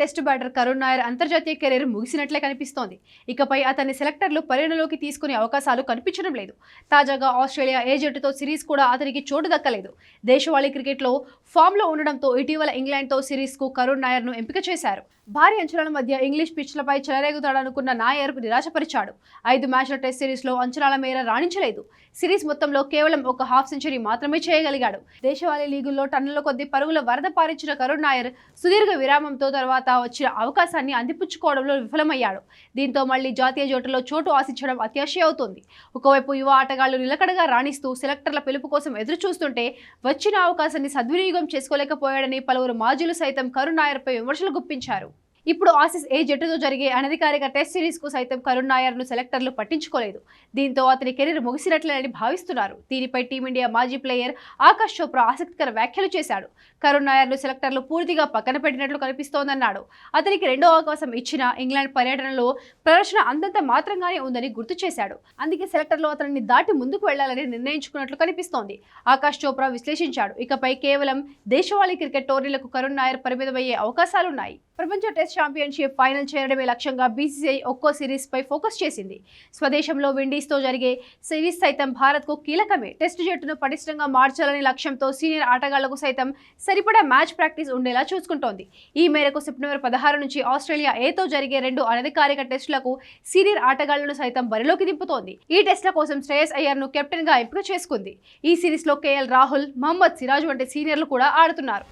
Test batter Karun Nair అంతర్జాతీయ career ముగిసినట్లే కనిపిస్తోంది. ఇకపై అతన్ని సెలెక్టర్లు పరిగణలోకి తీసుకునే అవకాశాలు కనిపించడం లేదు. తాజాగా ఆస్ట్రేలియా ఏ జట్టుతో సిరీస్ కూడా అతనికి చోటు దక్కలేదు. దేశవాళీ క్రికెట్లో ఫామ్లో ఉండడంతో ఇటీవల ఇంగ్లాండ్తో సిరీస్కు కరుణ్ నాయర్ను ఎంపిక చేశారు. భారీ అంచనాల మధ్య ఇంగ్లీష్ పిచ్లపై చెలరేగుతాడనుకున్న నాయర్ నిరాశపరిచాడు. ఐదు మ్యాచ్ల టెస్ట్ సిరీస్లో అంచనాల మేర రాణించలేదు. సిరీస్ మొత్తంలో కేవలం ఒక హాఫ్ సెంచరీ మాత్రమే చేయగలిగాడు. దేశవాళీ లీగుల్లో టన్నుల కొద్ది పరుగుల వరద పారించిన కరుణ్ నాయర్ సుదీర్ఘ విరామంతో తర్వాత వచ్చిన అవకాశాన్ని అందిపుచ్చుకోవడంలో విఫలమయ్యాడు. దీంతో మళ్ళీ జాతీయ జట్టులో చోటు ఆశించడం అత్యాశ అవుతుంది. ఒకవైపు యువ ఆటగాళ్ళు నిలకడగా రాణిస్తూ సెలెక్టర్ల పిలుపు కోసం ఎదురు చూస్తుంటే వచ్చిన అవకాశాన్ని సద్వినియోగం చేసుకోలేకపోయాడని పలువురు మాజీలు సైతం కరుణ్ నాయర్పై విమర్శలు గుప్పించారు. ఇప్పుడు ఆసీస్ ఏ జట్టుతో జరిగే అనధికారిక టెస్ట్ సిరీస్కు సైతం కరుణ్ నాయర్ను సెలెక్టర్లు పట్టించుకోలేదు. దీంతో అతని కెరీర్ ముగిసినట్లేనని భావిస్తున్నారు. దీనిపై టీమిండియా మాజీ ప్లేయర్ ఆకాష్ చోప్రా ఆసక్తికర వ్యాఖ్యలు చేశాడు. కరుణ్ నాయర్ను సెలెక్టర్లు పూర్తిగా పక్కన పెట్టినట్లు కనిపిస్తోందన్నాడు. అతనికి రెండో అవకాశం ఇచ్చిన ఇంగ్లాండ్ పర్యటనలో ప్రదర్శన అంతంత మాత్రంగానే ఉందని గుర్తు చేశాడు. అందుకే సెలెక్టర్లు అతనిని దాటి ముందుకు వెళ్ళాలని నిర్ణయించుకున్నట్లు కనిపిస్తోంది. ఆకాష్ చోప్రా విశ్లేషించాడు. ఇకపై కేవలం దేశవాళీ క్రికెట్ టోర్నీలకు కరుణ్ నాయర్ పరిమితమయ్యే అవకాశాలున్నాయి. ప్రపంచ టెస్ట్ ఛాంపియన్షిప్ ఫైనల్ చేరడమే లక్ష్యంగా బీసీసీఐ ఒక్కో సిరీస్ పై ఫోకస్ చేసింది. స్వదేశంలో విండీస్తో జరిగే సిరీస్ సైతం భారత్కు కీలకమే. టెస్ట్ జట్టును పటిష్టంగా మార్చాలనే లక్ష్యంతో సీనియర్ ఆటగాళ్ళకు సైతం సరిపడా మ్యాచ్ ప్రాక్టీస్ ఉండేలా చూసుకుంటోంది. ఈ మేరకు సెప్టెంబర్ పదహారు నుంచి ఆస్ట్రేలియా ఏతో జరిగే రెండు అనధికారిక టెస్టులకు సీనియర్ ఆటగాళ్ళను సైతం బరిలోకి దింపుతోంది. ఈ టెస్టుల కోసం శ్రేయస్ అయ్యర్ను ఎంపిక చేసుకుంది. ఈ సిరీస్లో కేఎల్ రాహుల్ మహమ్మద్ సిరాజ్ వంటి సీనియర్లు కూడా ఆడుతున్నారు.